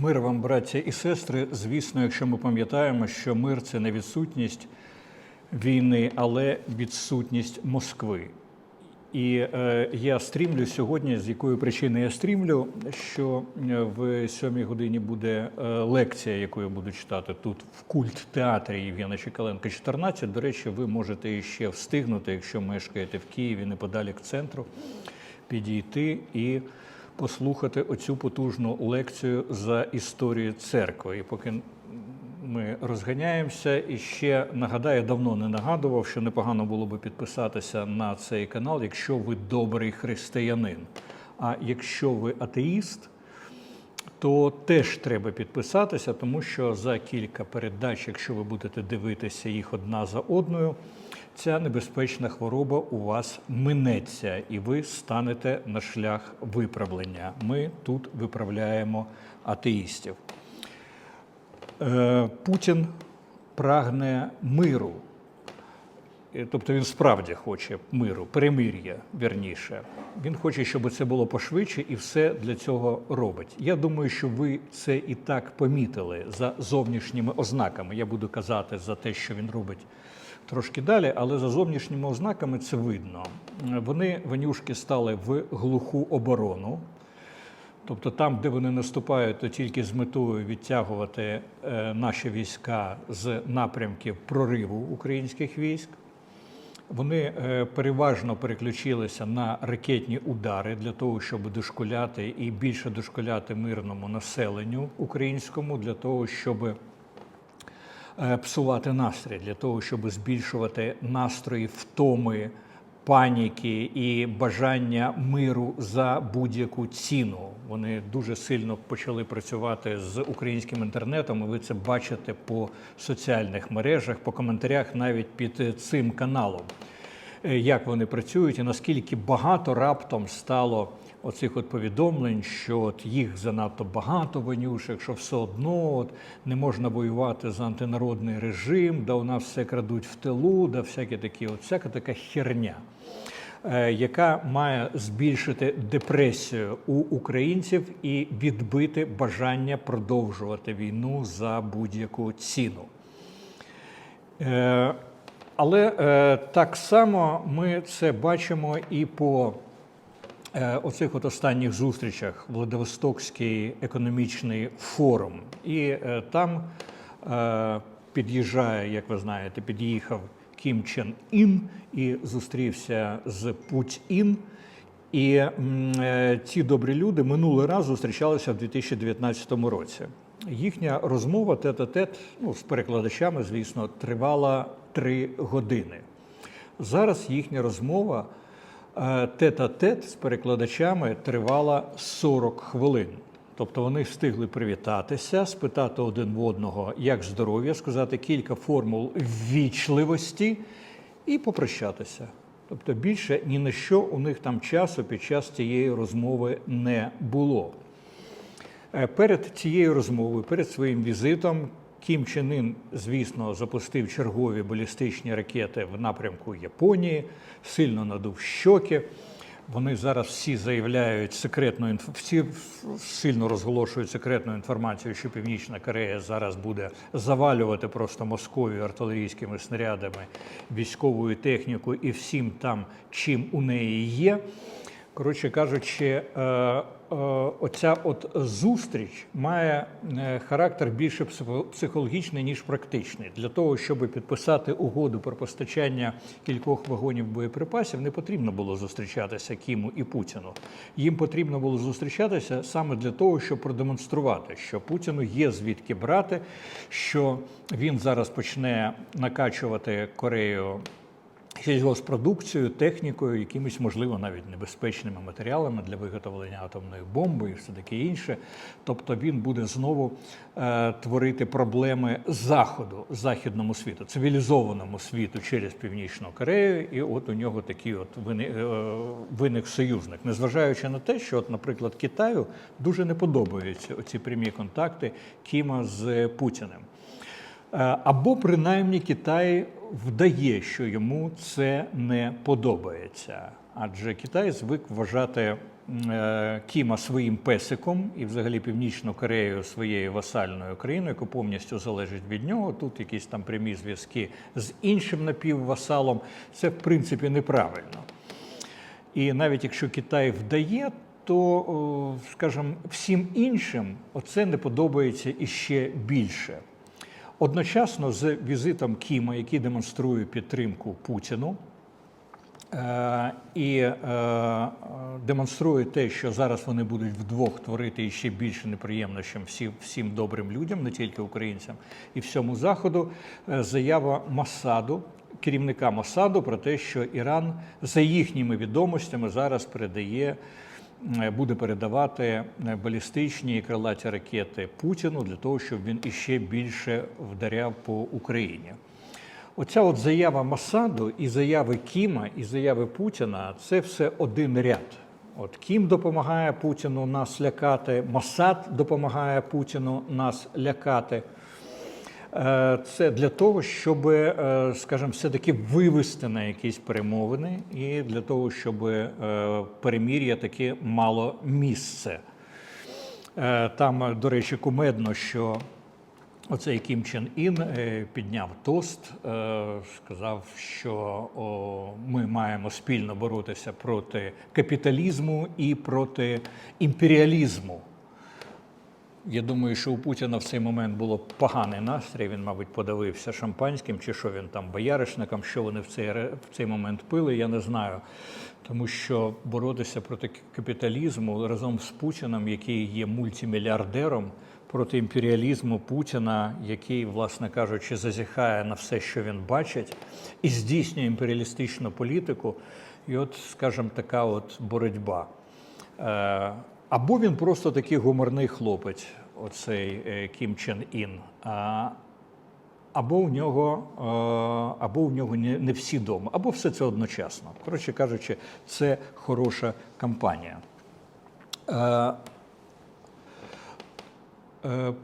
Мир вам, браття і сестри. Звісно, якщо ми пам'ятаємо, що мир це не відсутність війни, але відсутність Москви. І е, я стрімлю сьогодні, з якої причини я стрімлю, що е, в сьомій годині буде е, лекція, яку я буду читати тут в культ театрі Євгена Чекаленка 14. До речі, ви можете ще встигнути, якщо мешкаєте в Києві неподалік центру, підійти і послухати оцю потужну лекцію за історію церкви. І поки ми розганяємося, і ще нагадаю, давно не нагадував, що непогано було би підписатися на цей канал, якщо ви добрий християнин. А якщо ви атеїст, то теж треба підписатися, тому що за кілька передач, якщо ви будете дивитися їх одна за одною, ця небезпечна хвороба у вас минеться, і ви станете на шлях виправлення. Ми тут виправляємо атеїстів. Е, Путін прагне миру. Е, Тобто він справді хоче миру, перемир'я вірніше. Він хоче, щоб це було пошвидше, і все для цього робить. Я думаю, що ви це і так помітили за зовнішніми ознаками. Я буду казати за те, що він робить трошки далі, але за зовнішніми ознаками це видно. Е, Вони ванюшки стали в глуху оборону. Тобто там, де вони наступають, то тільки з метою відтягувати е, наші війська з напрямків прориву українських військ. Вони е, переважно переключилися на ракетні удари для того, щоб дошкуляти і більше дошкуляти мирному населенню українському, для того, щоб е, псувати настрій, для того, щоб збільшувати настрої втоми, паніки і бажання миру за будь-яку ціну. Вони дуже сильно почали працювати з українським інтернетом. і Ви це бачите по соціальних мережах, по коментарях, навіть під цим каналом. Е, Як вони працюють, і наскільки багато раптом стало оцих от повідомлень, що от їх занадто багато вонюшек, що все одно от не можна воювати за антинародний режим, да у нас все крадуть в тилу, да всякі такі, от всяка така херня, е, яка має збільшити депресію у українців і відбити бажання продовжувати війну за будь-яку ціну. Е, Але е, так само ми це бачимо і по оцих от останніх зустрічах Владивостокський економічний форум. І е, там е, під'їжджає, як ви знаєте, під'їхав Кім Чен Ін і зустрівся з Путін. І е, ці добрі люди минулий раз зустрічалися в 2019 році. Їхня розмова тет-а-тет, ну, з перекладачами, звісно, тривала три години. Зараз їхня розмова е, тет-а-тет з перекладачами тривала 40 хвилин. Тобто вони встигли привітатися, спитати один в одного, як здоров'я, сказати кілька формул ввічливості і попрощатися. Тобто більше ні на що у них там часу під час цієї розмови не було. Е, Перед цією розмовою, перед своїм візитом, Кім Чен Ін, звісно, запустив чергові балістичні ракети в напрямку Японії, сильно надув щоки. Вони зараз всі заявляють секретну всі сильно розголошують секретну інформацію, що Північна Корея зараз буде завалювати просто Московію артилерійськими снарядами, військовою технікою і всім там, чим у неї є. Коротше кажучи, е, е, оця от зустріч має е, характер більше психо- психологічний, ніж практичний. Для того, щоб підписати угоду про постачання кількох вагонів боєприпасів, не потрібно було зустрічатися Кіму і Путіну. Їм потрібно було зустрічатися саме для того, щоб продемонструвати, що Путіну є звідки брати, що він зараз почне накачувати Корею сільгоспродукцією, технікою, якимись, можливо, навіть небезпечними матеріалами для виготовлення атомної бомби і все таке інше. Тобто він буде знову е, творити проблеми заходу, західному світу, цивілізованому світу через Північну Корею, і от у нього такий от е, виник союзник, незважаючи на те, що, от, наприклад, Китаю дуже не подобаються оці прямі контакти Кіма з Путіним. Е, Або принаймні Китай вдає, що йому це не подобається. Адже Китай звик вважати е, Кіма своїм песиком і взагалі Північну Корею своєю васальною країною, яка повністю залежить від нього. Тут якісь там прямі зв'язки з іншим напіввасалом. Це в принципі неправильно. І навіть якщо Китай вдає, то, о, скажімо, всім іншим оце не подобається іще більше. Одночасно з візитом Кіма, який демонструє підтримку Путіну, е, і е, демонструє те, що зараз вони будуть вдвох творити іще більше неприємнощам всім, всім добрим людям, не тільки українцям, і всьому заходу. е, Заява Масаду, керівника Масаду, про те, що Іран за їхніми відомостями зараз передає. Е, Буде передавати е, балістичні і крилаті ракети Путіну для того, щоб він іще більше вдаряв по Україні. Оця от заява Масаду і заяви Кіма, і заяви Путіна це все один ряд. От Кім допомагає Путіну нас лякати, Масад допомагає Путіну нас лякати. Е, Це для того, щоб, е, скажімо, все-таки вивести на якісь перемовини, і для того, щоб е, перемір'я таки мало місце. Там, до речі, кумедно, що оцей Кім Чен Ін підняв тост, сказав, що ми маємо спільно боротися проти капіталізму і проти імперіалізму. Я думаю, що у Путіна в цей момент було поганий настрій. Він, мабуть, подавився шампанським, чи що він там бояришником, що вони в цей, в цей момент пили, я не знаю. Тому що боротися проти капіталізму разом з Путіним, який є мультимільярдером, проти імперіалізму Путіна, який, власне кажучи, зазіхає на все, що він бачить, і здійснює імперіалістичну політику. І от, скажімо, така от боротьба. Або він просто такий гуморний хлопець, оцей е, Кім Чен Ін, або у нього, е, або у нього не, всі вдома, або все це одночасно. Коротше кажучи, це хороша кампанія. Е,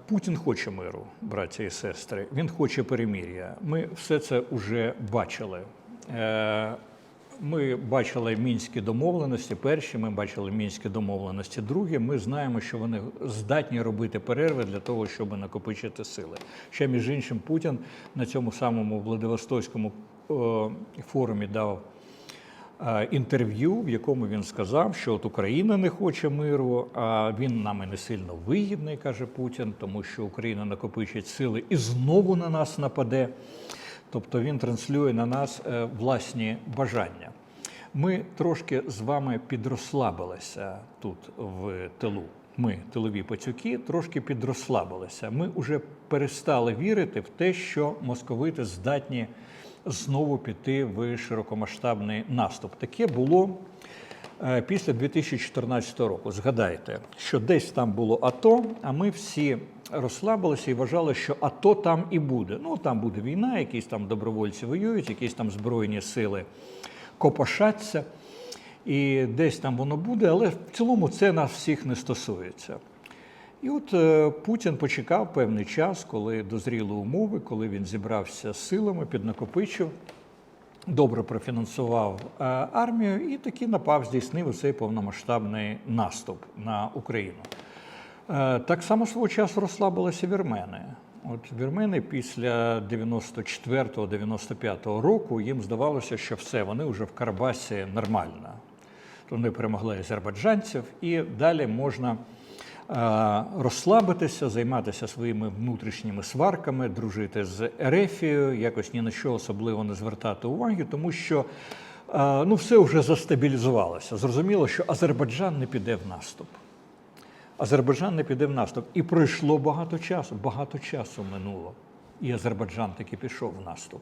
Путін хоче миру, браті і сестри. Він хоче перемір'я. Ми все це вже бачили. Ми бачили мінські домовленості. Перші ми бачили мінські домовленості. Другі ми знаємо, що вони здатні робити перерви для того, щоб накопичити сили. Ще між іншим, Путін на цьому самому Владивостокському е, форумі дав е, інтерв'ю, в якому він сказав, що от Україна не хоче миру, а він нам і не сильно вигідний, каже Путін, тому що Україна накопичить сили і знову на нас нападе. Тобто він транслює на нас е, власні бажання. Ми трошки з вами підрослабилися тут в тилу. Ми, тилові пацюки, трошки підрослабилися. Ми вже перестали вірити в те, що московити здатні знову піти в широкомасштабний наступ. Таке було е, після 2014 року. Згадайте, що десь там було АТО, а ми всі розслабилися і вважали, що АТО там і буде. Ну там буде війна, якісь там добровольці воюють, якісь там збройні сили копошаться, і десь там воно буде, але в цілому це нас всіх не стосується. І от е, Путін почекав певний час, коли дозріли умови, коли він зібрався з силами, піднакопичив, добре профінансував е, армію і таки напав, здійснив цей повномасштабний наступ на Україну. Е, Так само свого часу розслабилися вірмени. От вірмени після 94-95 року їм здавалося, що все, вони вже в Карабасі нормально. Вони перемогли азербайджанців, і далі можна е, розслабитися, займатися своїми внутрішніми сварками, дружити з Ерефією, якось ні на що особливо не звертати уваги, тому що е, ну, все вже застабілізувалося. Зрозуміло, що Азербайджан не піде в наступ. Азербайджан не піде в наступ. І пройшло багато часу, багато часу минуло. І Азербайджан таки пішов в наступ.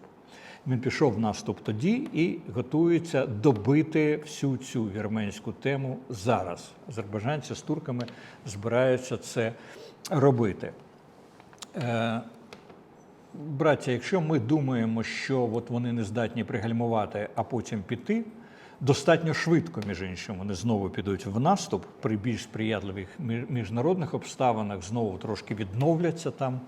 Він пішов в наступ тоді і готується добити всю цю вірменську тему зараз. Азербайджанці з турками збираються це робити. Е, Браття, якщо ми думаємо, що от вони не здатні пригальмувати, а потім піти, достатньо швидко, між іншим, вони знову підуть в наступ при більш сприятливих міжнародних обставинах, знову трошки відновляться там.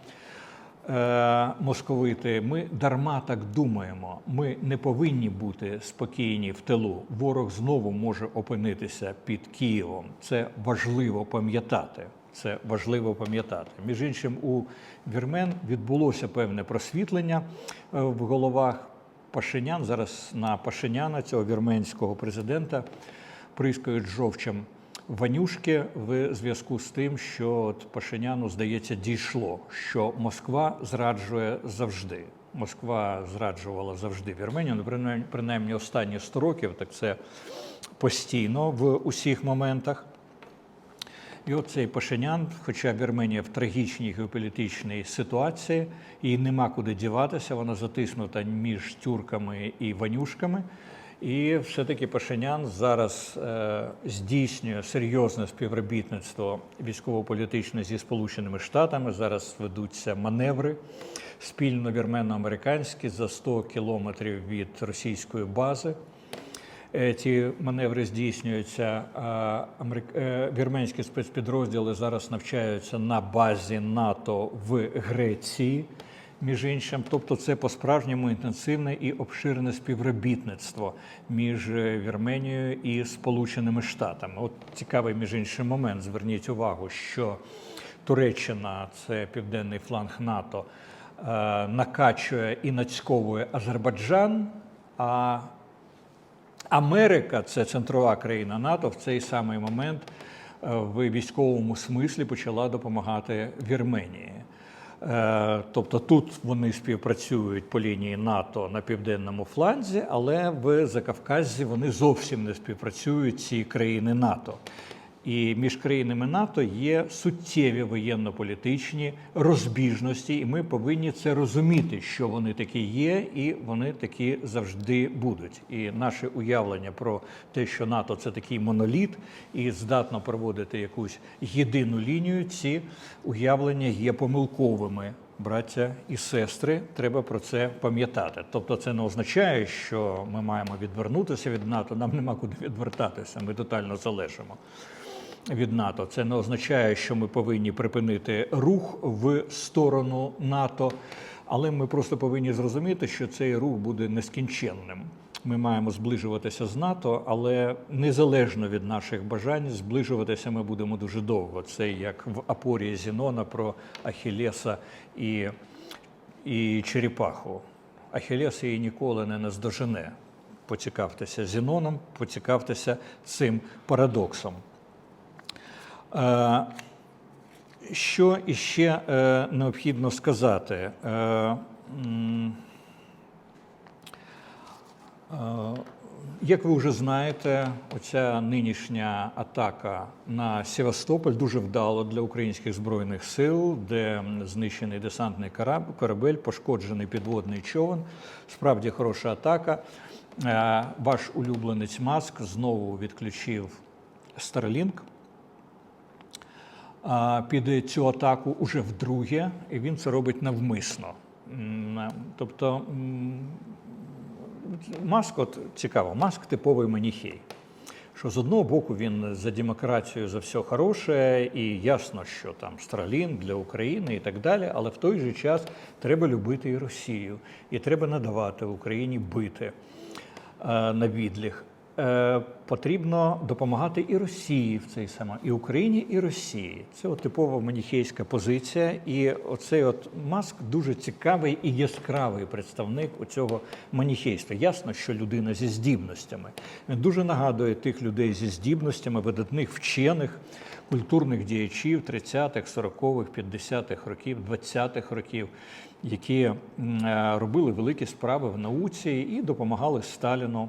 е, московити, ми дарма так думаємо. Ми не повинні бути спокійні в тилу. Ворог знову може опинитися під Києвом. Це важливо пам'ятати. Це важливо пам'ятати. Між іншим, у вірмен відбулося певне просвітлення е, в головах Пашинян. Зараз на Пашиняна, цього вірменського президента, прискають жовчем Ванюшки в зв'язку з тим, що от Пашиняну, здається, дійшло, що Москва зраджує завжди. Москва зраджувала завжди Вірменію, ну, принаймні, останні 100 років, так це постійно в усіх моментах. І от цей Пашинян, хоча Вірменія в трагічній геополітичній ситуації, їй нема куди діватися, вона затиснута між тюрками і ванюшками. І все-таки Пашинян зараз е, здійснює серйозне співробітництво військово-політичне зі Сполученими Штатами. Зараз ведуться маневри спільно вірмено-американські за 100 кілометрів від російської бази. Е, Ці маневри здійснюються. е, Вірменські спецпідрозділи зараз навчаються на базі НАТО в Греції. Між іншим, тобто це по-справжньому інтенсивне і обширне співробітництво між е, Вірменією і Сполученими Штатами. От цікавий між іншим момент. Зверніть увагу, що Туреччина, це південний фланг НАТО, накачує і нацьковує Азербайджан. а Америка, це центрова країна НАТО, в цей самий момент е, в військовому смислі почала допомагати Вірменії. Е, Тобто тут вони співпрацюють по лінії НАТО на південному фланзі, але в Закавказі вони зовсім не співпрацюють ці країни НАТО. І між країнами НАТО є суттєві воєнно-політичні розбіжності, і ми повинні це розуміти, що вони такі є, і вони такі завжди будуть. І наше уявлення про те, що НАТО це такий моноліт і здатно проводити якусь єдину лінію, ці уявлення є помилковими. Браття і сестри, треба про це пам'ятати. Тобто, це не означає, що ми маємо відвернутися від НАТО. Нам нема куди відвертатися. Ми тотально залежимо від НАТО. Це не означає, що ми повинні припинити рух в сторону НАТО, але ми просто повинні зрозуміти, що цей рух буде нескінченним. Ми маємо зближуватися з НАТО, але незалежно від наших бажань, зближуватися ми будемо дуже довго. Це як в апорії Зінона про Ахілеса і, і Черепаху. Ахілес її ніколи не наздожене. Поцікавтеся Зіноном, поцікавтеся цим парадоксом. Що іще е, необхідно сказати? Е, е, Як ви вже знаєте, оця нинішня атака на Севастополь дуже вдала для українських збройних сил, де знищений десантний корабель, пошкоджений підводний човен. Справді хороша атака. Ваш улюбленець Маск знову відключив Starlink а, під цю атаку уже вдруге, і він це робить навмисно. Тобто Маск, от цікаво, Маск типовий маніхей. Що з одного боку він за демократію за все хороше, і ясно, що там Starlink для України і так далі, але в той же час треба любити і Росію, і треба надавати Україні бити е, на відліг. Е, Потрібно допомагати і Росії в цей саме, і Україні, і Росії. Це от типова маніхейська позиція. І оцей от маск дуже цікавий і яскравий представник у цього маніхейства. Ясно, що людина зі здібностями. Він дуже нагадує тих людей зі здібностями, видатних вчених, культурних діячів 30-х, 40-х, 50-х років, 20-х років, які е, робили великі справи в науці і допомагали Сталіну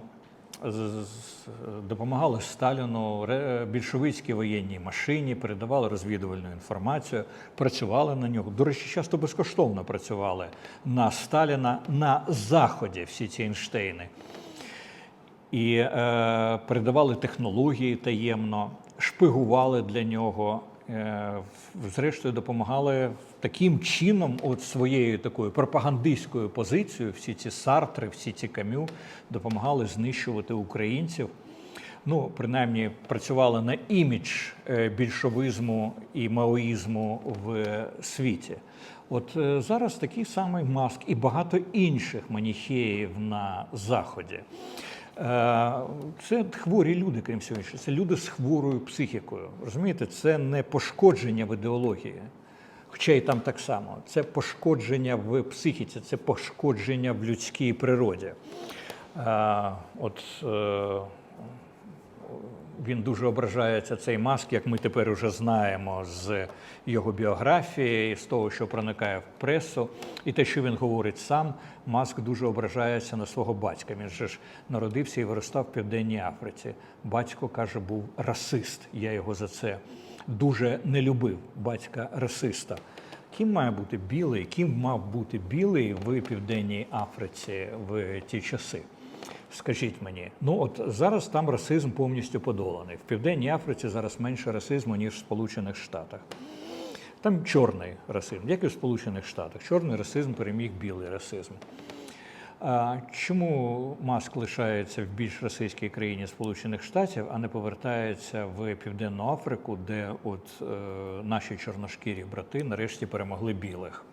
допомагали Сталіну більшовицькій воєнній машині, передавали розвідувальну інформацію, працювали на нього. До речі, часто безкоштовно працювали на Сталіна на Заході всі ці Ейнштейни. І е, передавали технології таємно, шпигували для нього. Е, зрештою, допомагали таким чином, от своєю такою пропагандистською позицією, всі ці сартри, всі ці камю допомагали знищувати українців ну, принаймні, працювала на імідж е, більшовизму і маоїзму в світі. От е, зараз такий самий маск і багато інших маніхеїв на Заході. Е, Це хворі люди, крім всього іншого. Це люди з хворою психікою. Розумієте, це не пошкодження в ідеології, хоча і там так само. Це пошкодження в психіці, це пошкодження в людській природі. Е, От е, він дуже ображається цей маск, як ми тепер уже знаємо з його біографії, з того, що проникає в пресу, і те, що він говорить сам. Маск дуже ображається на свого батька. Він же ж народився і виростав в Південній Африці. Батько каже, був расист. Я його за це дуже не любив. Батька расиста. Ким має бути білий? Ким мав бути білий в Південній Африці в ті часи? Скажіть мені, ну от зараз там расизм повністю подоланий. В Південній Африці зараз менше расизму, ніж в Сполучених Штатах. Там чорний расизм, як і в Сполучених Штатах. Чорний расизм переміг білий расизм. А чому маск лишається в більш російській країні Сполучених Штатів, а не повертається в Південну Африку, де от е, наші чорношкірі брати нарешті перемогли білих?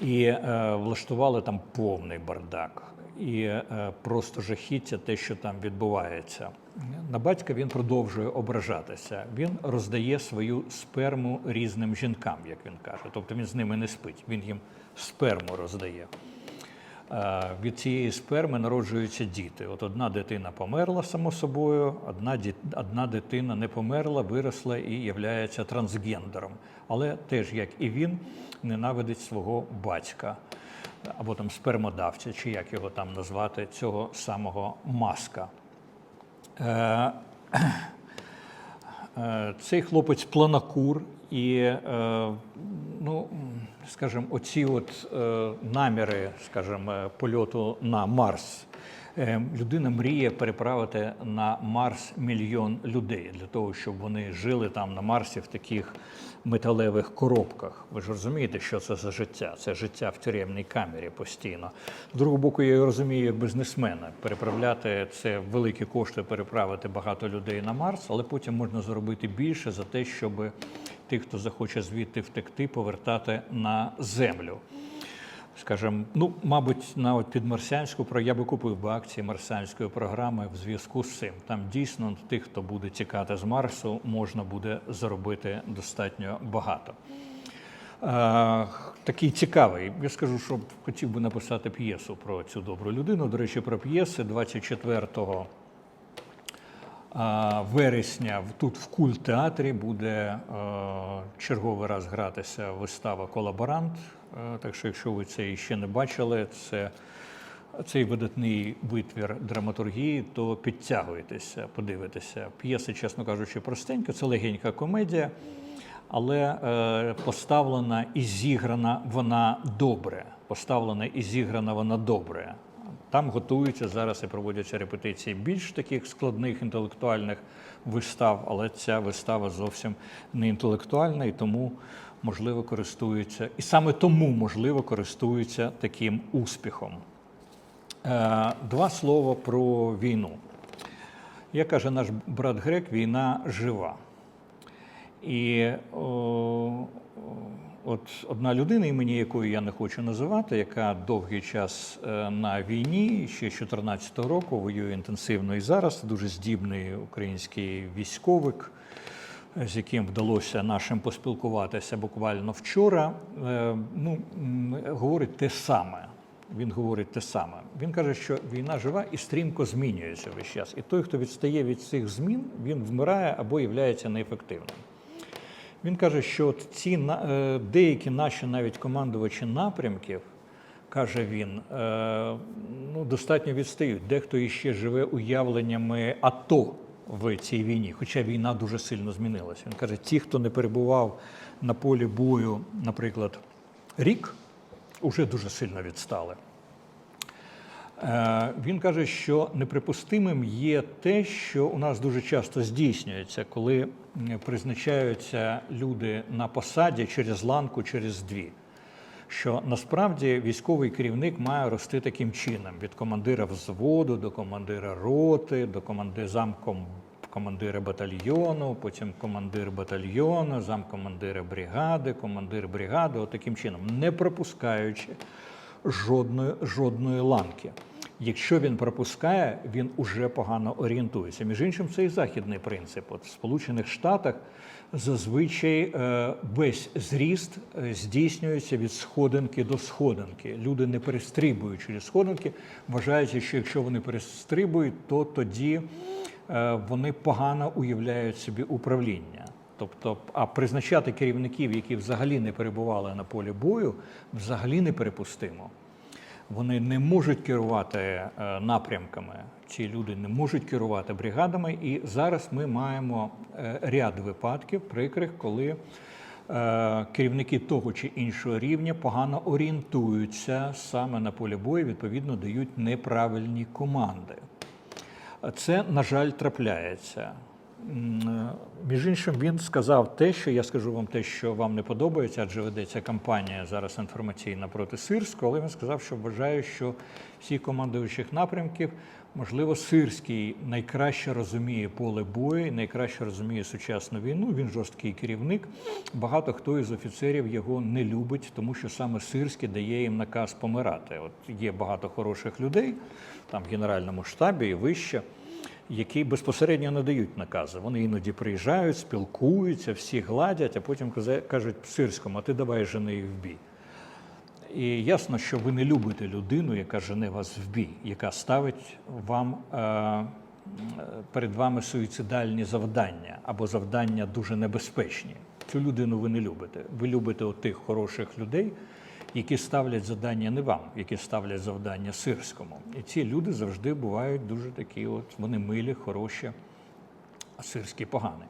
і е, влаштували там повний бардак. І е, просто жахіття те, що там відбувається. На батька він продовжує ображатися. Він роздає свою сперму різним жінкам, як він каже. Тобто він з ними не спить, він їм сперму роздає. Е, Від цієї сперми народжуються діти. От одна дитина померла само собою, одна, ді- одна дитина не померла, виросла і являється трансгендером. Але теж, як і він, ненавидить свого батька або там спермодавця, чи як його там назвати, цього самого маска. Е, Е, Цей хлопець планакур, і, е, ну, скажімо, оці от наміри, скажімо, польоту на Марс. Людина мріє переправити на Марс мільйон людей для того, щоб вони жили там на Марсі в таких металевих коробках. Ви ж розумієте, що це за життя? Це життя в тюремній камері постійно. З другого боку, я розумію як бізнесмена. Переправляти це великі кошти, переправити багато людей на Марс, але потім можна зробити більше за те, щоб тих, хто захоче звідти втекти, повертати на землю. Скажем, ну, мабуть, на от підмарсіанську про я би купив би акції марсіанської програми в зв'язку з цим. Там дійсно тих, хто буде тікати з Марсу, можна буде заробити достатньо багато. Е, такий цікавий. Я скажу, що хотів би написати п'єсу про цю добру людину. До речі, про п'єси 24 а, вересня тут в культ-театрі буде е, черговий раз гратися вистава Колаборант. Е, Так що, якщо ви це ще не бачили, це цей видатний витвір драматургії, то підтягуйтеся, подивитеся. П'єса, чесно кажучи, простенька, це легенька комедія, але е, поставлена і зіграна вона добре. Поставлена і зіграна вона добре. Там готуються зараз і проводяться репетиції більш таких складних інтелектуальних вистав, але ця вистава зовсім не інтелектуальна і тому можливо користуються, і саме тому можливо користуються таким успіхом. Е, Два слова про війну. Як каже наш брат грек, війна жива. І о, от одна людина, імені якої я не хочу називати, яка довгий час е, на війні, ще з 2014 року воює інтенсивно і зараз, дуже здібний український військовик, з яким вдалося нашим поспілкуватися буквально вчора, е, ну, говорить те саме. Він говорить те саме. Він каже, що війна жива і стрімко змінюється весь час. І той, хто відстає від цих змін, він вмирає або є неефективним. Він каже, що ці е, деякі наші навіть командувачі напрямків, каже він, е, ну, достатньо відстають. Дехто іще живе уявленнями АТО в цій війні, хоча війна дуже сильно змінилася. Він каже, ті, хто не перебував на полі бою, наприклад, рік, уже дуже сильно відстали. Е, Він каже, що неприпустимим є те, що у нас дуже часто здійснюється, коли призначаються люди на посаді через ланку, через дві. Що насправді військовий керівник має рости таким чином: від командира взводу до командира роти, до командира замком командира батальйону, потім командир батальйону, замкомандира бригади, командир бригади, от таким чином, не пропускаючи жодної, жодної ланки. Якщо він пропускає, він уже погано орієнтується. Між іншим, це і західний принцип. От в Сполучених Штатах зазвичай е, весь зріст е, здійснюється від сходинки до сходинки. Люди не перестрибують через сходинки, вважаючи, що якщо вони перестрибують, то тоді е, вони погано уявляють собі управління. Тобто, а призначати керівників, які взагалі не перебували на полі бою, взагалі не перепустимо. Вони не можуть керувати напрямками. Ці люди не можуть керувати бригадами. І зараз ми маємо е, ряд випадків прикрих, коли е, керівники того чи іншого рівня погано орієнтуються саме на полі бою, відповідно дають неправильні команди. Це, на жаль, трапляється. Е, Між іншим, він сказав те, що я скажу вам те, що вам не подобається, адже ведеться кампанія зараз інформаційна проти Сирського, але він сказав, що вважає, що всі командуючих напрямків, можливо, Сирський найкраще розуміє поле бою, найкраще розуміє сучасну війну. Він жорсткий керівник. Багато хто із офіцерів його не любить, тому що саме Сирський дає їм наказ помирати. От є багато хороших людей там в генеральному штабі і вище які безпосередньо надають накази. Вони іноді приїжджають, спілкуються, всі гладять, а потім кажуть Сирському, а ти давай жени їх в бій. І ясно, що ви не любите людину, яка жене вас в бій, яка ставить вам е, е, перед вами суїцидальні завдання або завдання дуже небезпечні. Цю людину ви не любите. Ви любите тих хороших людей, які ставлять завдання не вам, які ставлять завдання сирському. І ці люди завжди бувають дуже такі, от вони милі, хороші, а сирський поганий.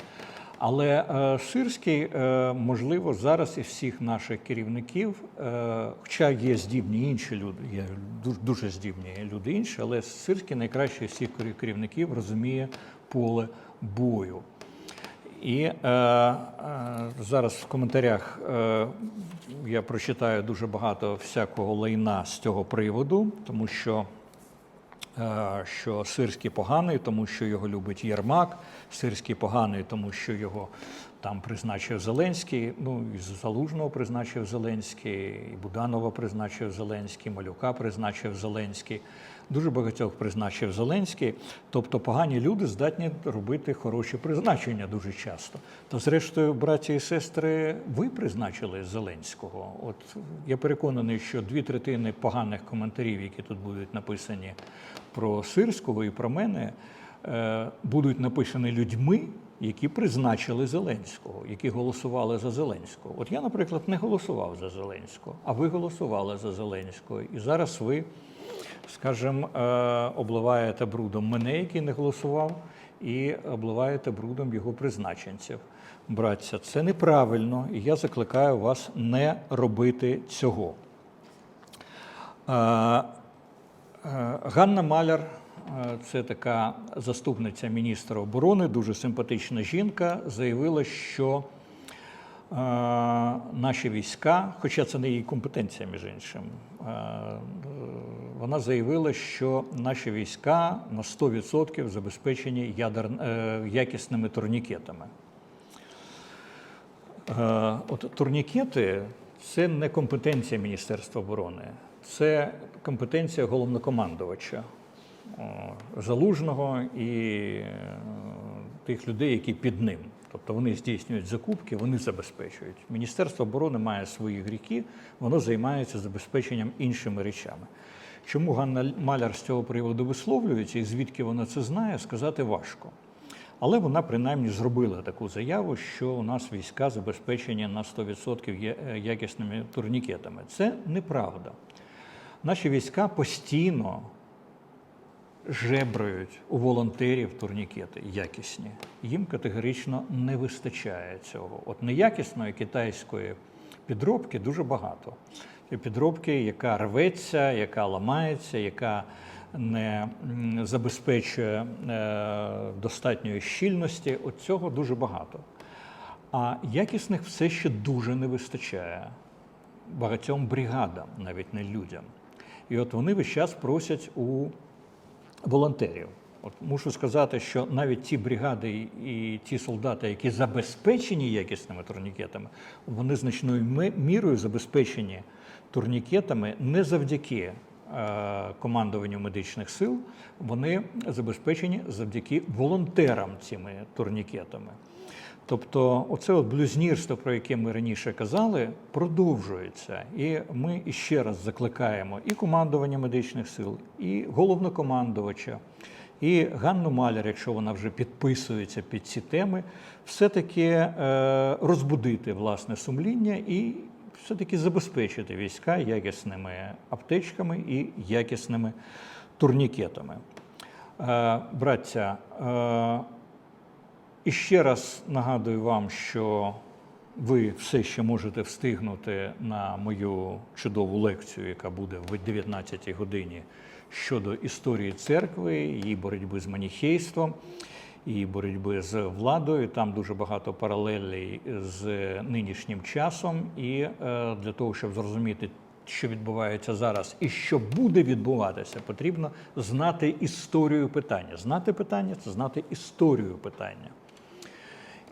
Але е, Сирський, е, можливо, зараз із всіх наших керівників, е, хоча є здібні інші люди, є дуже, здібні люди інші, але Сирський найкраще всіх керівників розуміє поле бою. І е, е, зараз в коментарях е, я прочитаю дуже багато всякого лайна з цього приводу, тому що е, що Сирський поганий, тому що його любить Єрмак, Сирський поганий, тому що його там призначив Зеленський. Ну, і Залужного призначив Зеленський, і Буданова призначив Зеленський, Малюка призначив Зеленський. Дуже багатьох призначив Зеленський. Тобто погані люди здатні робити хороші призначення дуже часто. Та зрештою, браті і сестри, ви призначили Зеленського. От я переконаний, що дві третини поганих коментарів, які тут будуть написані про Сирського і про мене, будуть написані людьми, які призначили Зеленського, які голосували за Зеленського. От я, наприклад, не голосував за Зеленського, а ви голосували за Зеленського. І зараз ви, скажімо, е, обливаєте брудом мене, який не голосував, і обливаєте брудом його призначенців. Братця, це неправильно, і я закликаю вас не робити цього. Е, е, Ганна Маляр е, це така заступниця міністра оборони, дуже симпатична жінка, заявила, що е, наші війська, хоча це не її компетенція, між іншим, е, вона заявила, що наші війська на 100% забезпечені ядер, е, якісними турнікетами. Е, От турнікети це не компетенція Міністерства оборони, це компетенція головнокомандувача Залужного і е, тих людей, які під ним. Тобто вони здійснюють закупки, вони забезпечують. Міністерство оборони має свої гріхи, воно займається забезпеченням іншими речами. Чому Ганна Маляр з цього приводу висловлюється і звідки вона це знає, сказати важко. Але вона принаймні зробила таку заяву, що у нас війська забезпечені на 100% є- е, якісними турнікетами. Це неправда. Наші війська постійно жебрають у волонтерів турнікети якісні. Їм категорично не вистачає цього. От неякісної китайської підробки дуже багато. Це підробки, яка рветься, яка ламається, яка не забезпечує е, достатньої щільності. От цього дуже багато. А якісних все ще дуже не вистачає. багатьом бригадам, навіть не людям. І от вони весь час просять у волонтерів. От мушу сказати, що навіть ті бригади і ті солдати, які забезпечені якісними турнікетами, вони значною мірою забезпечені турнікетами не завдяки е, командуванню медичних сил, вони забезпечені завдяки волонтерам цими турнікетами. Тобто, оце от блюзнірство, про яке ми раніше казали, продовжується. І ми іще раз закликаємо і командування медичних сил, і головнокомандувача, і Ганну Маляр, якщо вона вже підписується під ці теми, все-таки е, розбудити власне сумління і все-таки забезпечити війська якісними аптечками і якісними турнікетами. Е, браття, е, і ще раз нагадую вам, що ви все ще можете встигнути на мою чудову лекцію, яка буде в 19 годині щодо історії церкви, її боротьби з маніхейством, її боротьби з владою. Там дуже багато паралелей з нинішнім часом. І е, для того, щоб зрозуміти, що відбувається зараз і що буде відбуватися, потрібно знати історію питання. Знати питання це знати історію питання.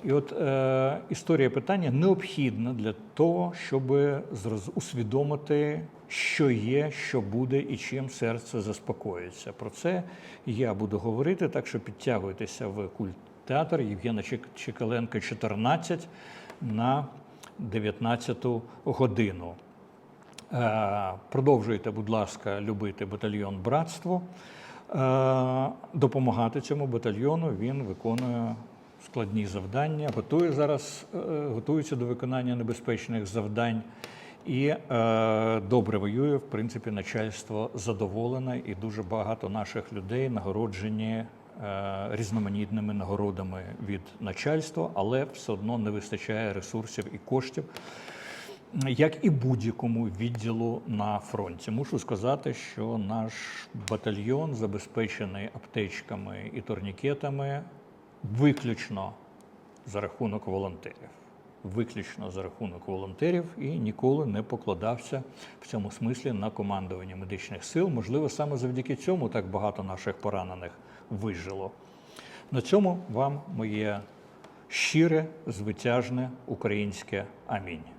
І от е, історія питання необхідна для того, щоб усвідомити, що є, що буде і чим серце заспокоїться. Про це я буду говорити, так що підтягуйтеся в культ театр Євгена Чек- Чекаленка 14 на 19 годину. Е, Продовжуйте, будь ласка, любити батальйон братство. Е, Допомагати цьому батальйону. Він виконує складні завдання, готує зараз, е, готується до виконання небезпечних завдань. І е, добре воює. В принципі, начальство задоволене, і дуже багато наших людей нагороджені е, різноманітними нагородами від начальства, але все одно не вистачає ресурсів і коштів як і будь-якому відділу на фронті. Мушу сказати, що наш батальйон забезпечений аптечками і турнікетами виключно за рахунок волонтерів. Виключно за рахунок волонтерів і ніколи не покладався в цьому смислі на командування медичних сил. Можливо, саме завдяки цьому так багато наших поранених вижило. На цьому вам моє щире, звитяжне українське амінь.